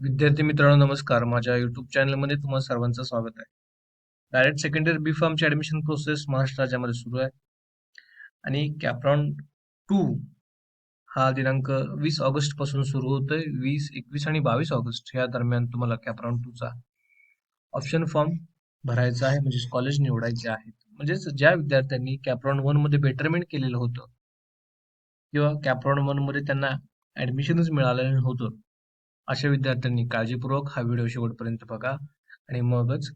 विद्यार्थी मित्रांनो नमस्कार. माझ्या युट्यूब चॅनलमध्ये तुम्हाला सर्वांचं स्वागत आहे. डायरेक्ट सेकंडरी बी फार्मची ॲडमिशन प्रोसेस महाराष्ट्र राज्यामध्ये सुरू आहे. आणि कॅप्रॉन टू हा दिनांक वीस ऑगस्टपासून सुरू होतोय. वीस एकवीस आणि बावीस ऑगस्ट या दरम्यान तुम्हाला कॅप्रॉन टूचा ऑप्शन फॉर्म भरायचा आहे. म्हणजे कॉलेज निवडायचे आहेत. म्हणजेच ज्या विद्यार्थ्यांनी कॅप्रॉन वनमध्ये बेटरमेंट केलेलं होतं किंवा कॅप्रॉन वनमध्ये त्यांना ऍडमिशनच मिळालेलं नव्हतं अशा विद्यार्थ्यांनी काळजीपूर्वक हा व्हिडिओ शेवटपर्यंत बघा आणि मगच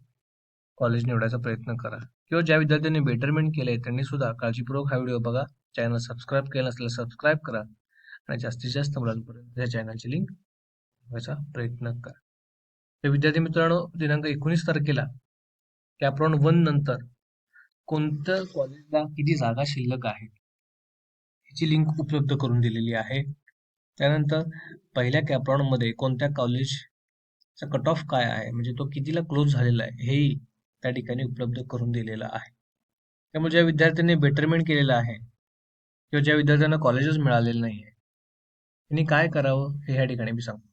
कॉलेज निवडायचा प्रयत्न करा. किंवा ज्या विद्यार्थ्यांनी बेटरमेंट केलंय त्यांनी सुद्धा काळजीपूर्वक हा व्हिडिओ बघा. चॅनल सबस्क्राईब केलं नसलं सबस्क्राईब करा. आणि जास्तीत जास्त मुलांपर्यंत या चॅनलची लिंक बघायचा प्रयत्न करा. तर विद्यार्थी मित्रांनो दिनांक एकोणीस तारखेला कॅप्रॉन वन नंतर कोणत्या कॉलेजला किती जागा शिल्लक आहेत? ह्याची लिंक उपलब्ध करून दिलेली आहे. त्यानंतर पहिल्या कॅप्रॉनमध्ये कोणत्या कॉलेजचा कट ऑफ काय आहे? म्हणजे तो कितीला क्लोज झालेला आहे? हेही त्या ठिकाणी उपलब्ध करून दिलेलं आहे. त्यामुळे ज्या विद्यार्थ्यांनी बेटरमेंट केलेलं आहे किंवा ज्या विद्यार्थ्यांना कॉलेजच मिळालेलं नाही आहे त्यांनी काय करावं हे ह्या ठिकाणी मी सांगतो.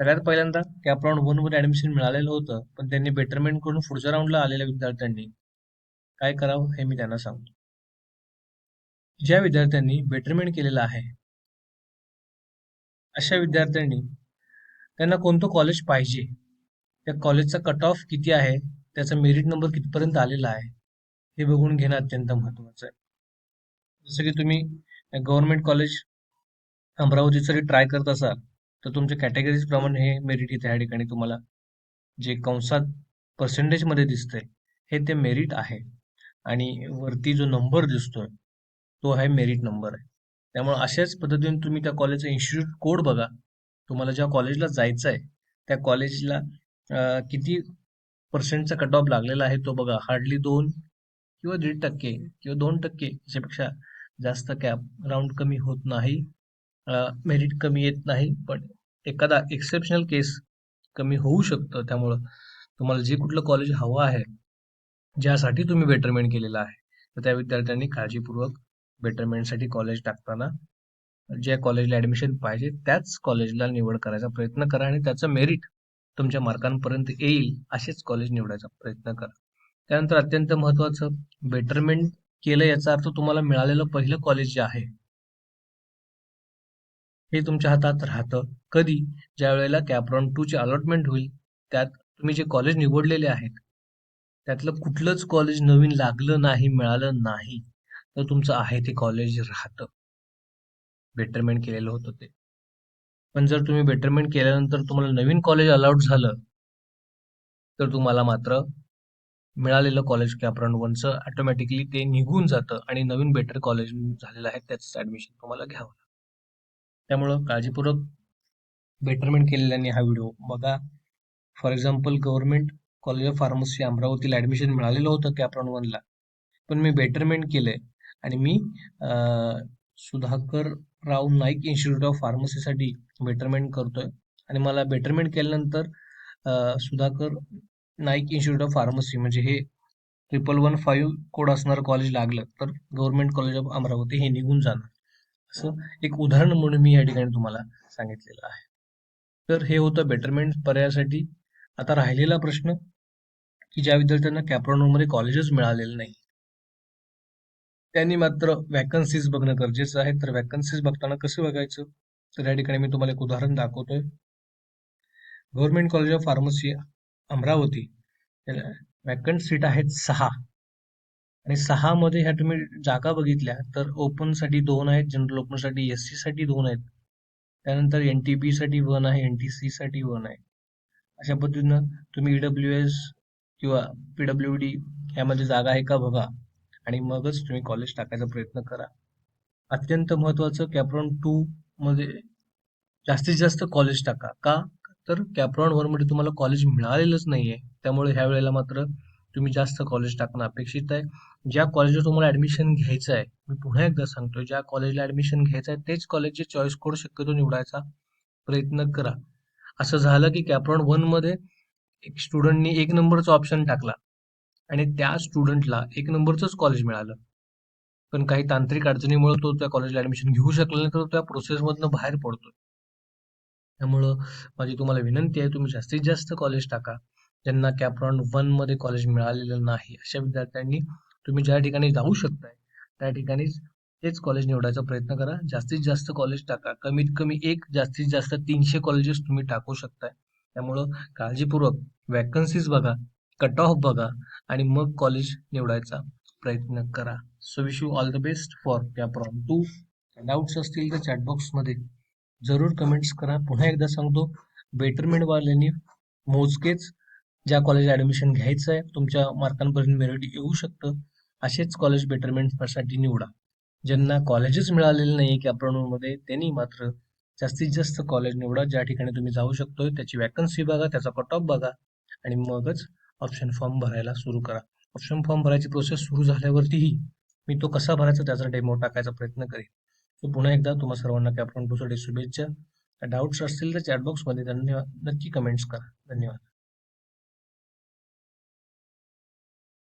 सगळ्यात पहिल्यांदा कॅप्रॉन वनमध्ये ऍडमिशन मिळालेलं होतं पण त्यांनी बेटरमेंट करून पुढच्या राऊंडला आलेल्या विद्यार्थ्यांनी काय करावं हे मी त्यांना सांगतो. ज्या विद्यार्थ्यांनी बेटरमेंट केलेलं आहे अशा विद्यार्थ्यांनी त्यांना कोणतं कॉलेज पाहिजे? त्या कॉलेजचा कट ऑफ किती आहे? त्याचा मेरिट नंबर कितीपर्यंत आलेला आहे? हे बघून घेणं अत्यंत महत्वाचं आहे. जसं की तुम्ही गव्हर्नमेंट कॉलेज अमरावती जरी ट्राय करत असाल तर तुमच्या कॅटेगरीज प्रमाणे हे मेरिट इथे या ठिकाणी तुम्हाला जे कंसात पर्सेंटेजमध्ये दिसतंय हे ते मेरिट आहे. आणि वरती जो नंबर दिसतोय तो आहे मेरिट नंबर आहे. त्यामुळे अशाच पद्धतीने तुम्ही त्या कॉलेजचा इन्स्टिट्यूट कोड बघा. तुम्हाला ज्या कॉलेजला जायचं आहे त्या कॉलेजला किती पर्सेंटचा कट ऑफ लागलेला आहे तो बघा. हार्डली दोन किंवा दीड टक्के किंवा दोन टक्के याच्यापेक्षा जास्त कॅप राऊंड कमी होत नाही. मेरिट कमी येत नाही. पण एखादा एक्सेप्शनल केस कमी होऊ शकतं. त्यामुळं तुम्हाला जे कुठलं कॉलेज हवं आहे ज्यासाठी तुम्ही बेटरमेंट केलेलं आहे तर त्या विद्यार्थ्यांनी काळजीपूर्वक बेटरमेंटसाठी कॉलेज टाकताना ज्या कॉलेजला ऍडमिशन पाहिजे त्याच कॉलेजला निवड करायचा प्रयत्न करा आणि त्याचं मेरिट तुमच्या मार्कांपर्यंत येईल असेच कॉलेज निवडायचा प्रयत्न करा. त्यानंतर अत्यंत महत्वाचं बेटरमेंट केलं याचा अर्थ तुम्हाला मिळालेलं पहिलं कॉलेज जे आहे हे तुमच्या हातात राहतं. कधी? ज्या वेळेला कॅप्रॉन टू ची अलॉटमेंट होईल त्यात तुम्ही जे कॉलेज निवडलेले आहेत त्यातलं कुठलंच कॉलेज नवीन लागलं नाही मिळालं नाही. तर तुमचं आहे ते कॉलेज राहतं. बेटरमेंट केलेलं होतं ते. पण जर तुम्ही बेटरमेंट केल्यानंतर तुम्हाला नवीन कॉलेज अलाउड झालं तर तुम्हाला मात्र मिळालेलं कॉलेज कॅप्रॉन वनचं ऑटोमॅटिकली ते निघून जातं आणि नवीन बेटर कॉलेज झालेलं आहे त्याचं ऍडमिशन तुम्हाला घ्यावं लागतं. त्यामुळं काळजीपूर्वक बेटरमेंट केलेल्याने हा व्हिडिओ बघा. For example government college of pharmacy अमरावतीला ऍडमिशन मिळालेलं होतं कॅप्रॉन वनला पण मी बेटरमेंट केलं आणि मी सुधाकर राव नाईक इन्स्टिट्यूट ऑफ फार्मसीसाठी बेटरमेंट करतोय. आणि मला बेटरमेंट केल्यानंतर Sudhakar Naik institute of pharmacy म्हणजे हे ट्रिपल वन फाईव्ह कोड असणारं कॉलेज लागलं तर गव्हर्नमेंट कॉलेज ऑफ अमरावती हे निघून जाणार. असं एक उदाहरण म्हणून मी या ठिकाणी तुम्हाला सांगितलेलं आहे. तर हे होतं बेटरमेंट पर्यायासाठी. आता राहिलेला प्रश्न की ज्या विद्यार्थ्यांना कॅप्रॉनोमध्ये कॉलेजच मिळालेलं नाही त्यांनी मात्र वॅकन्सीज बघणं गरजेचं आहे. तर वॅकन्सीज बघताना कसं बघायचं? तर या ठिकाणी मी तुम्हाला एक उदाहरण दाखवतोय. Government college of pharmacy Amravati. Vacant seat आहेत सहा. आणि सहा मध्ये ह्या तुम्ही जागा बघितल्या तर ओपनसाठी दोन आहेत जनरल ओपनसाठी एस सी साठी दोन आहेत. त्यानंतर एन टी बी साठी वन आहे एन टी सी साठी वन आहे. अशा पद्धतीनं तुम्ही ईडब्ल्यू एस किंवा पीडब्ल्यू डी यामध्ये जागा आहे का बघा. आणि मगच तुम्ही कॉलेज टाकायचा प्रयत्न करा. अत्यंत महत्वाचं कॅप्रॉन टू मध्ये जास्तीत जास्त कॉलेज टाका. का? तर कॅप्रॉन वनमध्ये तुम्हाला कॉलेज मिळालेलंच नाहीये. त्यामुळे ह्या वेळेला मात्र तुम्ही जास्त कॉलेज टाकणं अपेक्षित आहे. ज्या कॉलेजला तुम्हाला ऍडमिशन घ्यायचं आहे मी पुन्हा एकदा सांगतोय ज्या कॉलेजला ऍडमिशन घ्यायचं आहे तेच कॉलेजचे चॉईस कोड शक्यतो निवडायचा प्रयत्न करा. असं झालं की कॅप्रॉन वनमध्ये एक स्टुडंटनी एक नंबरचा ऑप्शन टाकला. आणि त्या स्टुडंटला एक नंबरचंच कॉलेज मिळालं. पण काही तांत्रिक अडचणीमुळे तो त्या कॉलेजला ऍडमिशन घेऊ शकला नाही तर त्या प्रोसेसमधनं बाहेर पडतोय त्यामुळं माझी तुम्हाला विनंती आहे तुम्ही जास्तीत जास्त कॉलेज टाका. ज्यांना कॅप्रॉन वनमध्ये कॉलेज मिळालेलं नाही अशा विद्यार्थ्यांनी तुम्ही ज्या ठिकाणी जाऊ शकताय त्या ठिकाणीच तेच कॉलेज निवडायचा प्रयत्न करा. जास्तीत जास्त कॉलेज टाका. कमीत कमी एक जास्तीत जास्त तीनशे कॉलेजेस तुम्ही टाकू शकताय. त्यामुळं काळजीपूर्वक वॅकन्सीज बघा. कट ऑफ बघा आणि मग कॉलेज निवडायचा प्रयत्न करा. So wish you all the best for या राऊंड टू डाऊट्स असतील तर चॅटबॉक्समध्ये जरूर कमेंट्स करा. पुन्हा एकदा सांगतो बेटरमेंटवाल्यांनी मोजकेच ज्या कॉलेज ॲडमिशन घ्यायचं आहे तुमच्या मार्कांपर्यंत मेरिट येऊ शकतं. असेच कॉलेज बेटरमेंटसाठी निवडा. ज्यांना कॉलेजच मिळालेलं नाही कॅप्रॉनमध्ये त्यांनी मात्र जास्तीत जास्त कॉलेज निवडा. ज्या ठिकाणी तुम्ही जाऊ शकतोय त्याची वॅकन्सी बघा त्याचा कट ऑफ बघा. आणि मगच ऑप्शन फॉर्म भरायला सुरू करा. ऑप्शन फॉर्म भरायची प्रोसेस सुरू झाल्यावरतीही मी तो कसा भरायचा त्याचा डेमो टाकायचा प्रयत्न करेन. तो पुन्हा एकदा तुम्हा सर्वांना कॅप्टन टूसाठी शुभेच्छा. डाऊट्स असतील तर चॅटबॉक्समध्ये धन्यवाद. नक्की कमेंट्स करा. धन्यवाद.